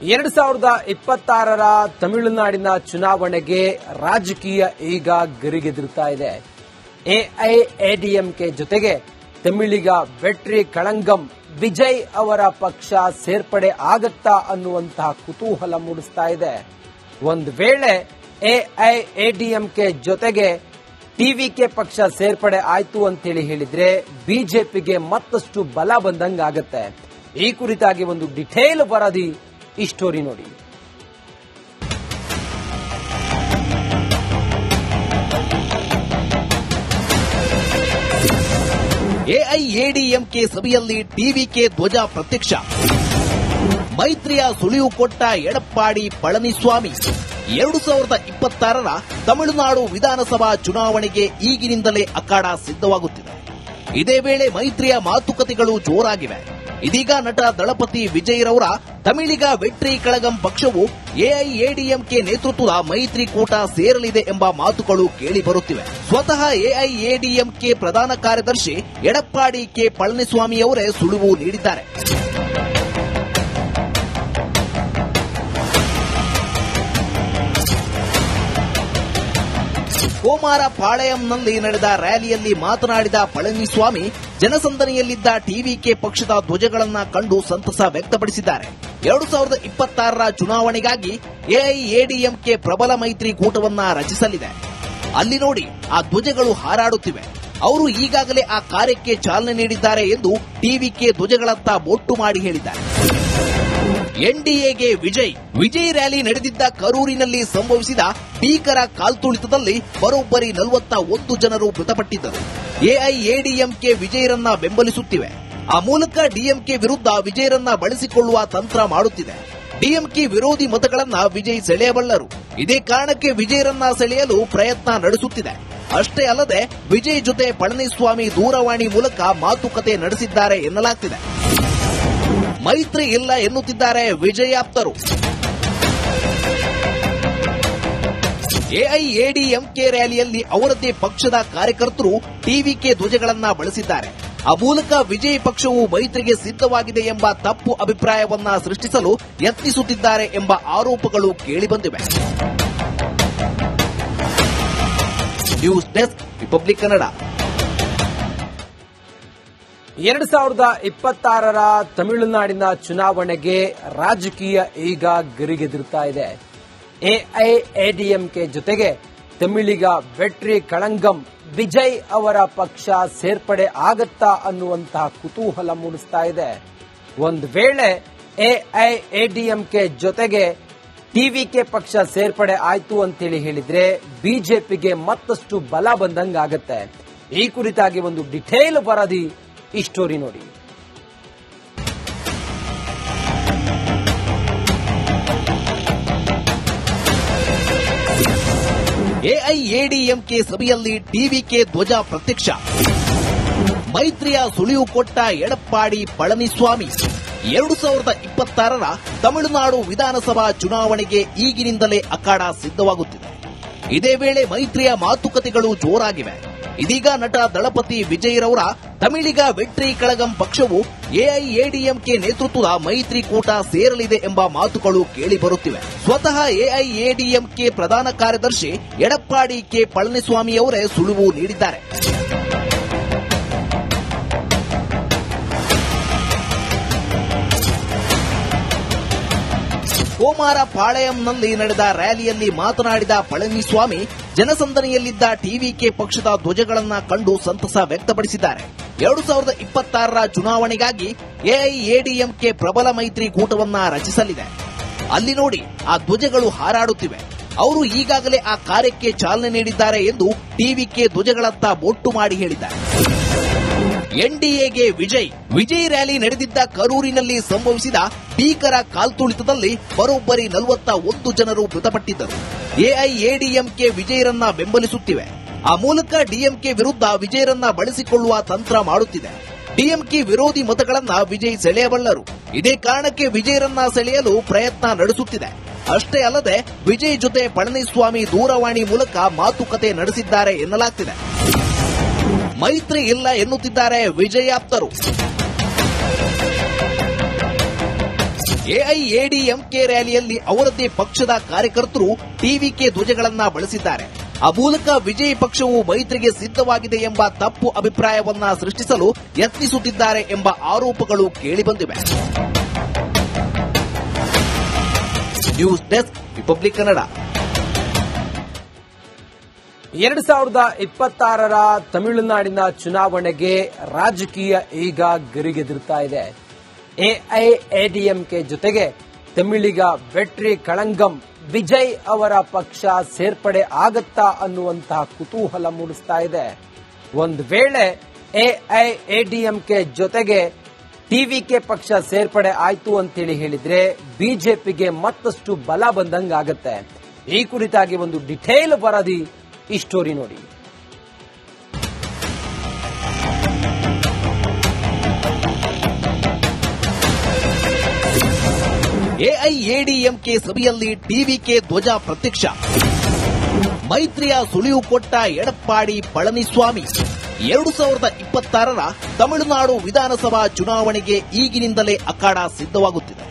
ಎರಡು ಸಾವಿರದ ಇಪ್ಪತ್ತಾರರ ತಮಿಳುನಾಡಿನ ಚುನಾವಣೆಗೆ ರಾಜಕೀಯ ಈಗ ಗರಿಗೆದಿರ್ತಾ ಇದೆ. ಎಐಎಡಿಎಂಕೆ ಜೊತೆಗೆ ತಮಿಳಿಗ ಬೆಟ್ರಿ ಕಳಂಗಂ ವಿಜಯ್ ಅವರ ಪಕ್ಷ ಸೇರ್ಪಡೆ ಆಗತ್ತಾ ಅನ್ನುವಂತಹ ಕುತೂಹಲ ಮೂಡಿಸ್ತಾ ಇದೆ. ಒಂದು ವೇಳೆ ಎಐಎಡಿಎಂಕೆ ಜೊತೆಗೆ ಟಿವಿಕೆ ಪಕ್ಷ ಸೇರ್ಪಡೆ ಆಯ್ತು ಅಂತೇಳಿ ಹೇಳಿದ್ರೆ ಬಿಜೆಪಿಗೆ ಮತ್ತಷ್ಟು ಬಲ ಬಂದಂಗಾಗತ್ತೆ. ಈ ಕುರಿತಾಗಿ ಒಂದು ಡಿಟೇಲ್ ವರದಿ ಈ ಸ್ಟೋರಿ ನೋಡಿ. ಎಐಎಡಿಎಂಕೆ ಸಭೆಯಲ್ಲಿ ಟಿವಿಕೆ ಧ್ವಜ ಪ್ರತ್ಯಕ್ಷ. ಮೈತ್ರಿಯ ಸುಳಿವು ಕೊಟ್ಟ ಎಡಪ್ಪಾಡಿ ಪಳನಿಸ್ವಾಮಿ ಎರಡು ಸಾವಿರದ ಇಪ್ಪತ್ತಾರರ ತಮಿಳುನಾಡು ವಿಧಾನಸಭಾ ಚುನಾವಣೆಗೆ ಈಗಿನಿಂದಲೇ ಅಖಾಡ ಸಿದ್ಧವಾಗುತ್ತಿದೆ. ಇದೇ ವೇಳೆ ಮೈತ್ರಿಯ ಮಾತುಕತೆಗಳು ಜೋರಾಗಿವೆ. ಇದೀಗ ನಟ ದಳಪತಿ ವಿಜಯರವರ ತಮಿಳಿಗ ವೆಟ್ರಿ ಕಳಗಂ ಪಕ್ಷವು ಎಐಎಡಿಎಂಕೆ ನೇತೃತ್ವದ ಮೈತ್ರಿಕೂಟ ಸೇರಲಿದೆ ಎಂಬ ಮಾತುಗಳು ಕೇಳಿಬರುತ್ತಿವೆ. ಸ್ವತಃ ಎಐಎಡಿಎಂಕೆ ಪ್ರಧಾನ ಕಾರ್ಯದರ್ಶಿ ಎಡಪ್ಪಾಡಿ ಕೆ ಪಳನಿಸ್ವಾಮಿ ಅವರೇ ಸುಳಿವು ನೀಡಿದ್ದಾರೆ. ಕೋಮಾರ ಪಾಳೆಯಂನಲ್ಲಿ ನಡೆದ ರ್ಯಾಲಿಯಲ್ಲಿ ಮಾತನಾಡಿದ ಪಳನಿಸ್ವಾಮಿ ಜನಸಂದಣಿಯಲ್ಲಿದ್ದ ಟಿವಿಕೆ ಪಕ್ಷದ ಧ್ವಜಗಳನ್ನು ಕಂಡು ಸಂತಸ ವ್ಯಕ್ತಪಡಿಸಿದ್ದಾರೆ. ಎರಡು ಸಾವಿರದ ಇಪ್ಪತ್ತಾರರ ಚುನಾವಣೆಗಾಗಿ ಎಐಎಡಿಎಂಕೆ ಪ್ರಬಲ ಮೈತ್ರಿ ಕೂಟವನ್ನ ರಚಿಸಲಿದೆ. ಅಲ್ಲಿ ನೋಡಿ ಆ ಧ್ವಜಗಳು ಹಾರಾಡುತ್ತಿವೆ. ಅವರು ಈಗಾಗಲೇ ಆ ಕಾರ್ಯಕ್ಕೆ ಚಾಲನೆ ನೀಡಿದ್ದಾರೆ ಎಂದು ಟಿವಿಕೆ ಧ್ವಜಗಳತ್ತ ಬೊಟ್ಟು ಮಾಡಿ ಹೇಳಿದ್ದಾರೆ. ಎನ್ಡಿಎಗೆ ವಿಜಯ್. ವಿಜಯ್ ರ್ಯಾಲಿ ನಡೆದಿದ್ದ ಕರೂರಿನಲ್ಲಿ ಸಂಭವಿಸಿದ ಭೀಕರ ಕಾಲ್ತುಳಿತದಲ್ಲಿ ಬರೋಬ್ಬರಿ ನಲವತ್ತ ಒಂದು ಜನರು ಮೃತಪಟ್ಟಿದ್ದರು. ಎಐಎಡಿಎಂಕೆ ವಿಜಯರನ್ನ ಬೆಂಬಲಿಸುತ್ತಿವೆ. ಆ ಮೂಲಕ ಡಿಎಂಕೆ ವಿರುದ್ಧ ವಿಜಯರನ್ನ ಬಳಸಿಕೊಳ್ಳುವ ತಂತ್ರ ಮಾಡುತ್ತಿದೆ. ಡಿಎಂಕೆ ವಿರೋಧಿ ಮತಗಳನ್ನ ವಿಜಯ್ ಸೆಳೆಯಬಲ್ಲರು. ಇದೇ ಕಾರಣಕ್ಕೆ ವಿಜಯರನ್ನ ಸೆಳೆಯಲು ಪ್ರಯತ್ನ ನಡೆಸುತ್ತಿದೆ. ಅಷ್ಟೇ ಅಲ್ಲದೆ ವಿಜಯ್ ಜೊತೆ ಪಳನಿಸ್ವಾಮಿ ದೂರವಾಣಿ ಮೂಲಕ ಮಾತುಕತೆ ನಡೆಸಿದ್ದಾರೆ ಎನ್ನಲಾಗ್ತಿದೆ. ಮೈತ್ರಿ ಇಲ್ಲ ಎನ್ನುತ್ತಿದ್ದಾರೆ ವಿಜಯಾಪ್ತರು. ಎಐಎಡಿಎಂಕೆ ರ್ಯಾಲಿಯಲ್ಲಿ ಅವರದೇ ಪಕ್ಷದ ಕಾರ್ಯಕರ್ತರು ಟಿವಿಕೆ ಧ್ವಜಗಳನ್ನ ಬಳಸಿದ್ದಾರೆ. ಆ ಮೂಲಕ ವಿಜಯ್ ಪಕ್ಷವು ಮೈತ್ರಿಗೆ ಸಿದ್ಧವಾಗಿದೆ ಎಂಬ ತಪ್ಪು ಅಭಿಪ್ರಾಯವನ್ನ ಸೃಷ್ಟಿಸಲು ಯತ್ನಿಸುತ್ತಿದ್ದಾರೆ ಎಂಬ ಆರೋಪಗಳು ಕೇಳಿಬಂದಿವೆ. News desk, Republic Kannada. ಎರಡು ಸಾವಿರದ ಇಪ್ಪತ್ತಾರರ ತಮಿಳುನಾಡಿನ ಚುನಾವಣೆಗೆ ರಾಜಕೀಯ ಈಗ ಗರಿಗೆದಿರ್ತಾ ಇದೆ. ಎಐಎಡಿಎಂಕೆ ಜೊತೆಗೆ ತಮಿಳಿಗ ವೆಟ್ರಿ ಕಳಂಗಂ, ವಿಜಯ್ ಅವರ ಪಕ್ಷ ಸೇರ್ಪಡೆ ಆಗತ್ತಾ ಅನ್ನುವಂತಹ ಕುತೂಹಲ ಮೂಡಿಸ್ತಾ ಇದೆ. ಒಂದು ವೇಳೆ ಎಐಎಡಿಎಂಕೆ ಜೊತೆಗೆ ಟಿವಿಕೆ ಪಕ್ಷ ಸೇರ್ಪಡೆ ಆಯ್ತು ಅಂತೇಳಿ ಹೇಳಿದ್ರೆ ಬಿಜೆಪಿಗೆ ಮತ್ತಷ್ಟು ಬಲ ಬಂದಂಗಾಗತ್ತೆ. ಈ ಕುರಿತಾಗಿ ಒಂದು ಡಿಟೇಲ್ ವರದಿ ಈ ಸ್ಟೋರಿ ನೋಡಿ. ಎಐಎಡಿಎಂಕೆ ಸಭೆಯಲ್ಲಿ ಟಿವಿಕೆ ಧ್ವಜ ಪ್ರತ್ಯಕ್ಷ. ಮೈತ್ರಿಯ ಸುಳಿವು ಕೊಟ್ಟ ಎಡಪ್ಪಾಡಿ ಪಳನಿಸ್ವಾಮಿ. ಎರಡು ಸಾವಿರದ ಇಪ್ಪತ್ತಾರರ ತಮಿಳುನಾಡು ವಿಧಾನಸಭಾ ಚುನಾವಣೆಗೆ ಈಗಿನಿಂದಲೇ ಅಖಾಡ ಸಿದ್ಧವಾಗುತ್ತಿದೆ. ಇದೇ ವೇಳೆ ಮೈತ್ರಿಯ ಮಾತುಕತೆಗಳು ಜೋರಾಗಿವೆ. ಇದೀಗ ನಟ ದಳಪತಿ ವಿಜಯರವರ ತಮಿಳಿಗ ವೆಟ್ರಿ ಕಳಗಂ ಪಕ್ಷವು ಎಐಎಡಿಎಂಕೆ ನೇತೃತ್ವದ ಮೈತ್ರಿಕೂಟ ಸೇರಲಿದೆ ಎಂಬ ಮಾತುಗಳು ಕೇಳಿಬರುತ್ತಿವೆ. ಸ್ವತಃ ಎಐಎಡಿಎಂಕೆ ಪ್ರಧಾನ ಕಾರ್ಯದರ್ಶಿ ಎಡಪ್ಪಾಡಿ ಕೆ ಪಳನಿಸ್ವಾಮಿ ಅವರೇ ಸುಳಿವು ನೀಡಿದ್ದಾರೆ. ಕೋಮಾರ ಪಾಳೆಯಂನಲ್ಲಿ ನಡೆದ ರ್ಯಾಲಿಯಲ್ಲಿ ಮಾತನಾಡಿದ ಪಳನಿಸ್ವಾಮಿ ಜನಸಂದಣಿಯಲ್ಲಿದ್ದ ಟಿವಿಕೆ ಪಕ್ಷದ ಧ್ವಜಗಳನ್ನ ಕಂಡು ಸಂತಸ ವ್ಯಕ್ತಪಡಿಸಿದ್ದಾರೆ. ಎರಡು ಸಾವಿರದ ಇಪ್ಪತ್ತಾರರ ಚುನಾವಣೆಗಾಗಿ ಎಐಎಡಿಎಂಕೆ ಪ್ರಬಲ ಮೈತ್ರಿ ಕೂಟವನ್ನ ರಚಿಸಲಿದೆ. ಅಲ್ಲಿ ನೋಡಿ, ಆ ಧ್ವಜಗಳು ಹಾರಾಡುತ್ತಿವೆ. ಅವರು ಈಗಾಗಲೇ ಆ ಕಾರ್ಯಕ್ಕೆ ಚಾಲನೆ ನೀಡಿದ್ದಾರೆ ಎಂದು ಟಿವಿಕೆ ಧ್ವಜಗಳತ್ತ ಬೊಟ್ಟು ಮಾಡಿ ಹೇಳಿದ್ದಾರೆ. ಎನ್ಡಿಎಗೆ ವಿಜಯ್. ವಿಜಯ್ ರ್ಯಾಲಿ ನಡೆದಿದ್ದ ಕರೂರಿನಲ್ಲಿ ಸಂಭವಿಸಿದ ಭೀಕರ ಕಾಲ್ತುಳಿತದಲ್ಲಿ ಬರೋಬ್ಬರಿ ನಲವತ್ತ ಒಂದು ಜನರು ಮೃತಪಟ್ಟಿದ್ದರು. ಎಐಎಡಿಎಂಕೆ ವಿಜಯರನ್ನ ಬೆಂಬಲಿಸುತ್ತಿವೆ. ಆ ಮೂಲಕ ಡಿಎಂಕೆ ವಿರುದ್ಧ ವಿಜಯರನ್ನ ಬಳಸಿಕೊಳ್ಳುವ ತಂತ್ರ ಮಾಡುತ್ತಿದೆ. ಡಿಎಂಕೆ ವಿರೋಧಿ ಮತಗಳನ್ನ ವಿಜಯ್ ಸೆಳೆಯಬಲ್ಲರು. ಇದೇ ಕಾರಣಕ್ಕೆ ವಿಜಯರನ್ನ ಸೆಳೆಯಲು ಪ್ರಯತ್ನ ನಡೆಸುತ್ತಿದೆ. ಅಷ್ಟೇ ಅಲ್ಲದೆ ವಿಜಯ್ ಜೊತೆ ಪಳನಿಸ್ವಾಮಿ ದೂರವಾಣಿ ಮೂಲಕ ಮಾತುಕತೆ ನಡೆಸಿದ್ದಾರೆ ಎನ್ನಲಾಗ್ತಿದೆ. ಮೈತ್ರಿ ಇಲ್ಲ ಎನ್ನುತ್ತಿದ್ದಾರೆ ವಿಜಯಾಪ್ತರು. ಎಐಎಡಿಎಂಕೆ ರ್ಯಾಲಿಯಲ್ಲಿ ಅವರದ್ದೇ ಪಕ್ಷದ ಕಾರ್ಯಕರ್ತರು ಟಿವಿಕೆ ಧ್ವಜಗಳನ್ನ ಬಳಸಿದ್ದಾರೆ. ಆ ಮೂಲಕ ವಿಜಯ್ ಪಕ್ಷವು ಮೈತ್ರಿಗೆ ಸಿದ್ಧವಾಗಿದೆ ಎಂಬ ತಪ್ಪು ಅಭಿಪ್ರಾಯವನ್ನ ಸೃಷ್ಟಿಸಲು ಯತ್ನಿಸುತ್ತಿದ್ದಾರೆ ಎಂಬ ಆರೋಪಗಳು ಕೇಳಿಬಂದಿವೆ. News desk, Republic Kannada. ಎರಡ್ ಸಾವಿರದ ಇಪ್ಪತ್ತಾರರ ತಮಿಳುನಾಡಿನ ಚುನಾವಣೆಗೆ ರಾಜಕೀಯ ಈಗ ಗರಿಗೆದಿರ್ತಾ ಇದೆ. ಎಐಎಡಿಎಂಕೆ ಜೊತೆಗೆ ತಮಿಳಿಗ ಬೆಟ್ರಿ ಕಳಂಗಂ ವಿಜಯ್ ಅವರ ಪಕ್ಷ ಸೇರ್ಪಡೆ ಆಗತ್ತಾ ಅನ್ನುವಂತಹ ಕುತೂಹಲ ಮೂಡಿಸ್ತಾ ಇದೆ. ಒಂದು ವೇಳೆ ಎಐಎಡಿಎಂಕೆ ಜೊತೆಗೆ ಟಿವಿಕೆ ಪಕ್ಷ ಸೇರ್ಪಡೆ ಆಯ್ತು ಅಂತೇಳಿ ಹೇಳಿದ್ರೆ ಬಿಜೆಪಿಗೆ ಮತ್ತಷ್ಟು ಬಲ ಬಂದಂಗಾಗತ್ತೆ. ಈ ಕುರಿತಾಗಿ ಒಂದು ಡಿಟೇಲ್ ವರದಿ ಈ ಸ್ಟೋರಿ ನೋಡಿ. ಎಐಎಡಿಎಂಕೆ ಸಭೆಯಲ್ಲಿ ಟಿವಿಕೆ ಧ್ವಜ ಪ್ರತ್ಯಕ್ಷ. ಮೈತ್ರಿಯ ಸುಳಿವು ಕೊಟ್ಟ ಎಡಪ್ಪಾಡಿ ಪಳನಿಸ್ವಾಮಿ. ಎರಡು ಸಾವಿರದ ಇಪ್ಪತ್ತಾರರ ತಮಿಳುನಾಡು ವಿಧಾನಸಭಾ ಚುನಾವಣೆಗೆ ಈಗಿನಿಂದಲೇ ಅಖಾಡ ಸಿದ್ಧವಾಗುತ್ತಿದೆ.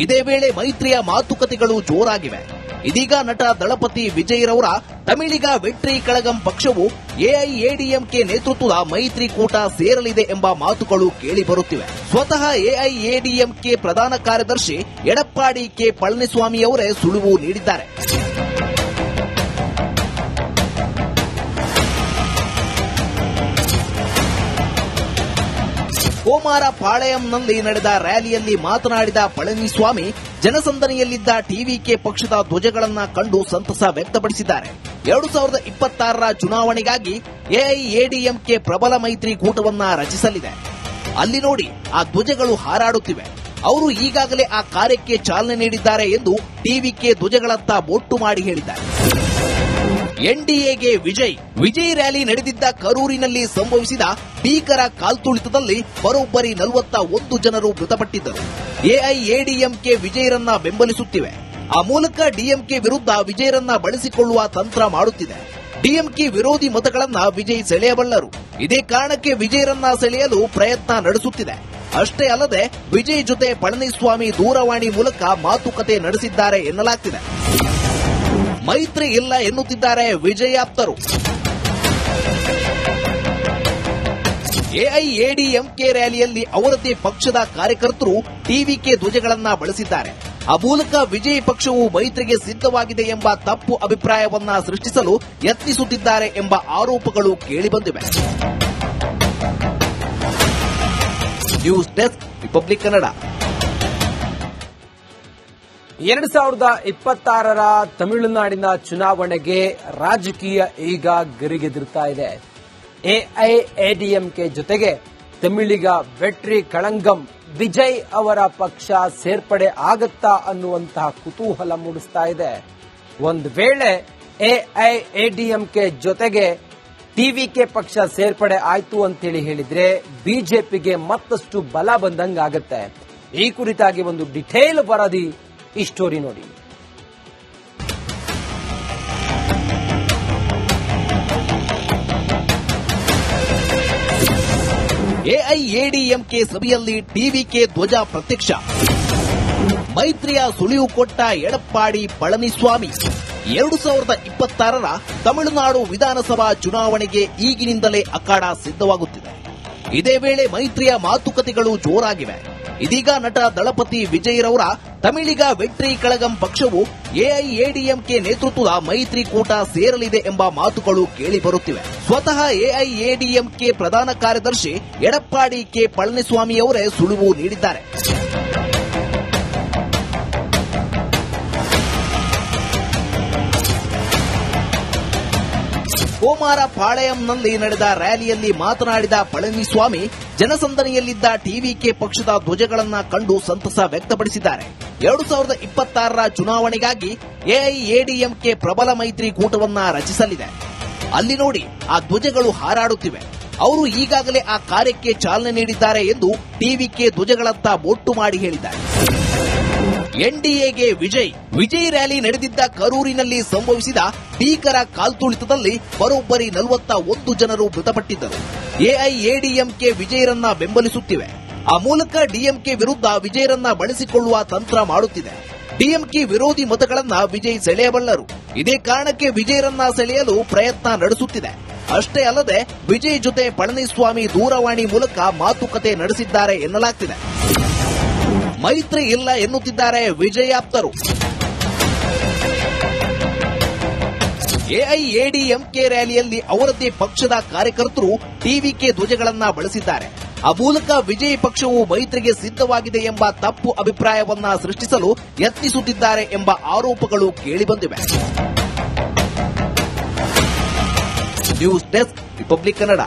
ಇದೇ ವೇಳೆ ಮೈತ್ರಿಯ ಮಾತುಕತೆಗಳು ಜೋರಾಗಿವೆ. ಇದೀಗ ನಟ ದಳಪತಿ ವಿಜಯ್ರವರ ತಮಿಳಿಗ ವೆಟ್ರಿ ಕಳಗಂ ಪಕ್ಷವು ಎಐಎಡಿಎಂಕೆ ನೇತೃತ್ವದ ಮೈತ್ರಿಕೂಟ ಸೇರಲಿದೆ ಎಂಬ ಮಾತುಗಳು ಕೇಳಿಬರುತ್ತಿವೆ. ಸ್ವತಃ ಎಐಎಡಿಎಂಕೆ ಪ್ರಧಾನ ಕಾರ್ಯದರ್ಶಿ ಎಡಪ್ಪಾಡಿ ಕೆ ಪಳನಿಸ್ವಾಮಿ ಅವರೇ ಸುಳಿವು ನೀಡಿದ್ದಾರೆ. ಕೋಮಾರ ಪಾಳೆಯಂನಲ್ಲಿ ನಡೆದ ರ್ಯಾಲಿಯಲ್ಲಿ ಮಾತನಾಡಿದ ಪಳನಿಸ್ವಾಮಿ, ಜನಸಂದಣಿಯಲ್ಲಿದ್ದ ಟಿವಿಕೆ ಪಕ್ಷದ ಧ್ವಜಗಳನ್ನು ಕಂಡು ಸಂತಸ ವ್ಯಕ್ತಪಡಿಸಿದ್ದಾರೆ. ಎರಡು ಸಾವಿರದ ಇಪ್ಪತ್ತಾರರ ಚುನಾವಣೆಗಾಗಿ ಎಐಎಡಿಎಂಕೆ ಪ್ರಬಲ ಮೈತ್ರಿ ಕೂಟವನ್ನು ರಚಿಸಲಿದೆ. ಅಲ್ಲಿ ನೋಡಿ, ಆ ಧ್ವಜಗಳು ಹಾರಾಡುತ್ತಿವೆ. ಅವರು ಈಗಾಗಲೇ ಆ ಕಾರ್ಯಕ್ಕೆ ಚಾಲನೆ ನೀಡಿದ್ದಾರೆ ಎಂದು ಟಿವಿಕೆ ಧ್ವಜಗಳತ್ತ ಬೊಟ್ಟು ಮಾಡಿ ಹೇಳಿದ್ದಾರೆ. ಎನ್ಡಿಎಗೆ ವಿಜಯ್. ವಿಜಯ್ ರ್ಯಾಲಿ ನಡೆದಿದ್ದ ಕರೂರಿನಲ್ಲಿ ಸಂಭವಿಸಿದ ಭೀಕರ ಕಾಲ್ತುಳಿತದಲ್ಲಿ ಬರೋಬ್ಬರಿ ನಲವತ್ತ ಒಂದು ಜನರು ಮೃತಪಟ್ಟಿದ್ದರು. ಎಐಎಡಿಎಂಕೆ ವಿಜಯರನ್ನ ಬೆಂಬಲಿಸುತ್ತಿವೆ. ಆ ಮೂಲಕ ಡಿಎಂಕೆ ವಿರುದ್ಧ ವಿಜಯರನ್ನ ಬಳಸಿಕೊಳ್ಳುವ ತಂತ್ರ ಮಾಡುತ್ತಿದೆ. ಡಿಎಂಕೆ ವಿರೋಧಿ ಮತಗಳನ್ನ ವಿಜಯ್ ಸೆಳೆಯಬಲ್ಲರು. ಇದೇ ಕಾರಣಕ್ಕೆ ವಿಜಯರನ್ನ ಸೆಳೆಯಲು ಪ್ರಯತ್ನ ನಡೆಸುತ್ತಿದೆ. ಅಷ್ಟೇ ಅಲ್ಲದೆ ವಿಜಯ್ ಜೊತೆ ಪಳನಿಸ್ವಾಮಿ ದೂರವಾಣಿ ಮೂಲಕ ಮಾತುಕತೆ ನಡೆಸಿದ್ದಾರೆ ಎನ್ನಲಾಗ್ತಿದೆ. ಮೈತ್ರಿ ಇಲ್ಲ ಎನ್ನುತ್ತಿದ್ದಾರೆ ವಿಜಯಾಪ್ತರು. ಎಐಎಡಿಎಂಕೆ ರ್ಯಾಲಿಯಲ್ಲಿ ಅವರದೇ ಪಕ್ಷದ ಕಾರ್ಯಕರ್ತರು ಟಿವಿಕೆ ಧ್ವಜಗಳನ್ನ ಬಳಸಿದ್ದಾರೆ. ಆ ಮೂಲಕ ವಿಜಯ್ ಪಕ್ಷವು ಮೈತ್ರಿಗೆ ಸಿದ್ಧವಾಗಿದೆ ಎಂಬ ತಪ್ಪು ಅಭಿಪ್ರಾಯವನ್ನ ಸೃಷ್ಟಿಸಲು ಯತ್ನಿಸುತ್ತಿದ್ದಾರೆ ಎಂಬ ಆರೋಪಗಳು ಕೇಳಿಬಂದಿವೆ. News desk, Republic Kannada. ಎರಡ್ ಸಾವಿರದ ಇಪ್ಪತ್ತಾರರ ತಮಿಳುನಾಡಿನ ಚುನಾವಣೆಗೆ ರಾಜಕೀಯ ಈಗ ಗರಿಗೆದಿರ್ತಾ ಇದೆ. ಎಐಎಡಿಎಂಕೆ ಜೊತೆಗೆ ತಮಿಳಿಗ ವೆಟ್ರಿ ಕಳಂಗಂ, ವಿಜಯ್ ಅವರ ಪಕ್ಷ ಸೇರ್ಪಡೆ ಆಗತ್ತಾ ಅನ್ನುವಂತಹ ಕುತೂಹಲ ಮೂಡಿಸ್ತಾ ಇದೆ. ಒಂದು ವೇಳೆ ಎಐಎಡಿಎಂಕೆ ಜೊತೆಗೆ ಟಿವಿಕೆ ಪಕ್ಷ ಸೇರ್ಪಡೆ ಆಯ್ತು ಅಂತೇಳಿ ಹೇಳಿದ್ರೆ ಬಿಜೆಪಿಗೆ ಮತ್ತಷ್ಟು ಬಲ ಬಂದಂಗಾಗತ್ತೆ. ಈ ಕುರಿತಾಗಿ ಒಂದು ಡಿಟೇಲ್ ವರದಿ ಈ ಸ್ಟೋರಿ ನೋಡಿ. ಎಐಎಡಿಎಂಕೆ ಸಭೆಯಲ್ಲಿ ಟಿವಿಕೆ ಧ್ವಜ ಪ್ರತ್ಯಕ್ಷ. ಮೈತ್ರಿಯ ಸುಳಿವು ಕೊಟ್ಟ ಎಡಪ್ಪಾಡಿ ಪಳನಿಸ್ವಾಮಿ. ಎರಡು ಸಾವಿರದ ಇಪ್ಪತ್ತಾರರ ತಮಿಳುನಾಡು ವಿಧಾನಸಭಾ ಚುನಾವಣೆಗೆ ಈಗಿನಿಂದಲೇ ಅಖಾಡ ಸಿದ್ಧವಾಗುತ್ತಿದೆ. ಇದೇ ವೇಳೆ ಮೈತ್ರಿಯ ಮಾತುಕತೆಗಳು ಜೋರಾಗಿವೆ. ಇದೀಗ ನಟ ದಳಪತಿ ವಿಜಯ್ರವರ ತಮಿಳಿಗ ವೆಟ್ರಿ ಕಳಗಂ ಪಕ್ಷವು ಎಐಎಡಿಎಂಕೆ ನೇತೃತ್ವದ ಮೈತ್ರಿಕೂಟ ಸೇರಲಿದೆ ಎಂಬ ಮಾತುಗಳು ಕೇಳಿಬರುತ್ತಿವೆ. ಸ್ವತಃ ಎಐಎಡಿಎಂಕೆ ಪ್ರಧಾನ ಕಾರ್ಯದರ್ಶಿ ಎಡಪ್ಪಾಡಿ ಕೆ ಪಳನಿಸ್ವಾಮಿ ಅವರೇ ಸುಳಿವು ನೀಡಿದ್ದಾರೆ. ಕೋಮಾರ ಪಾಳೆಯಂನಲ್ಲಿ ನಡೆದ ರ್ಯಾಲಿಯಲ್ಲಿ ಮಾತನಾಡಿದ ಪಳನಿಸ್ವಾಮಿ ಜನಸಂದಣಿಯಲ್ಲಿದ್ದ ಟಿವಿಕೆ ಪಕ್ಷದ ಧ್ವಜಗಳನ್ನ ಕಂಡು ಸಂತಸ ವ್ಯಕ್ತಪಡಿಸಿದ್ದಾರೆ. ಎರಡು ಸಾವಿರದ ಇಪ್ಪತ್ತಾರರ ಚುನಾವಣೆಗಾಗಿ ಎಐಎಡಿಎಂಕೆ ಪ್ರಬಲ ಮೈತ್ರಿ ಕೂಟವನ್ನ ರಚಿಸಲಿದೆ. ಅಲ್ಲಿ ನೋಡಿ, ಆ ಧ್ವಜಗಳು ಹಾರಾಡುತ್ತಿವೆ. ಅವರು ಈಗಾಗಲೇ ಆ ಕಾರ್ಯಕ್ಕೆ ಚಾಲನೆ ನೀಡಿದ್ದಾರೆ ಎಂದು ಟಿವಿಕೆ ಧ್ವಜಗಳತ್ತ ಬೊಟ್ಟು ಮಾಡಿ ಹೇಳಿದ್ದಾರೆ. ಎನ್ಡಿಎಗೆ ವಿಜಯ್. ವಿಜಯ್ ರ್ಯಾಲಿ ನಡೆದಿದ್ದ ಕರೂರಿನಲ್ಲಿ ಸಂಭವಿಸಿದ ಭೀಕರ ಕಾಲ್ತುಳಿತದಲ್ಲಿ ಬರೋಬ್ಬರಿ ನಲವತ್ತ ಒಂದು ಜನರು ಮೃತಪಟ್ಟಿದ್ದರು. ಎಐಎಡಿಎಂಕೆ ವಿಜಯರನ್ನ ಬೆಂಬಲಿಸುತ್ತಿವೆ. ಆ ಮೂಲಕ ಡಿಎಂಕೆ ವಿರುದ್ಧ ವಿಜಯರನ್ನ ಬಳಸಿಕೊಳ್ಳುವ ತಂತ್ರ ಮಾಡುತ್ತಿದೆ. ಡಿಎಂಕೆ ವಿರೋಧಿ ಮತಗಳನ್ನ ವಿಜಯ್ ಸೆಳೆಯಬಲ್ಲರು. ಇದೇ ಕಾರಣಕ್ಕೆ ವಿಜಯರನ್ನ ಸೆಳೆಯಲು ಪ್ರಯತ್ನ ನಡೆಸುತ್ತಿದೆ. ಅಷ್ಟೇ ಅಲ್ಲದೆ ವಿಜಯ್ ಜೊತೆ ಪಳನಿಸ್ವಾಮಿ ದೂರವಾಣಿ ಮೂಲಕ ಮಾತುಕತೆ ನಡೆಸಿದ್ದಾರೆ ಎನ್ನಲಾಗ್ತಿದೆ. ಮೈತ್ರಿ ಇಲ್ಲ ಎನ್ನುತ್ತಿದ್ದಾರೆ ವಿಜಯಾಪ್ತರು. ಎಐಎಡಿಎಂಕೆ ರ್ಯಾಲಿಯಲ್ಲಿ ಅವರದ್ದೇ ಪಕ್ಷದ ಕಾರ್ಯಕರ್ತರು ಟಿವಿಕೆ ಧ್ವಜಗಳನ್ನ ಬಳಸಿದ್ದಾರೆ. ಆ ಮೂಲಕ ವಿಜಯ್ ಪಕ್ಷವು ಮೈತ್ರಿಗೆ ಸಿದ್ಧವಾಗಿದೆ ಎಂಬ ತಪ್ಪು ಅಭಿಪ್ರಾಯವನ್ನ ಸೃಷ್ಟಿಸಲು ಯತ್ನಿಸುತ್ತಿದ್ದಾರೆ ಎಂಬ ಆರೋಪಗಳು ಕೇಳಿಬಂದಿವೆ. News desk, Republic Kannada.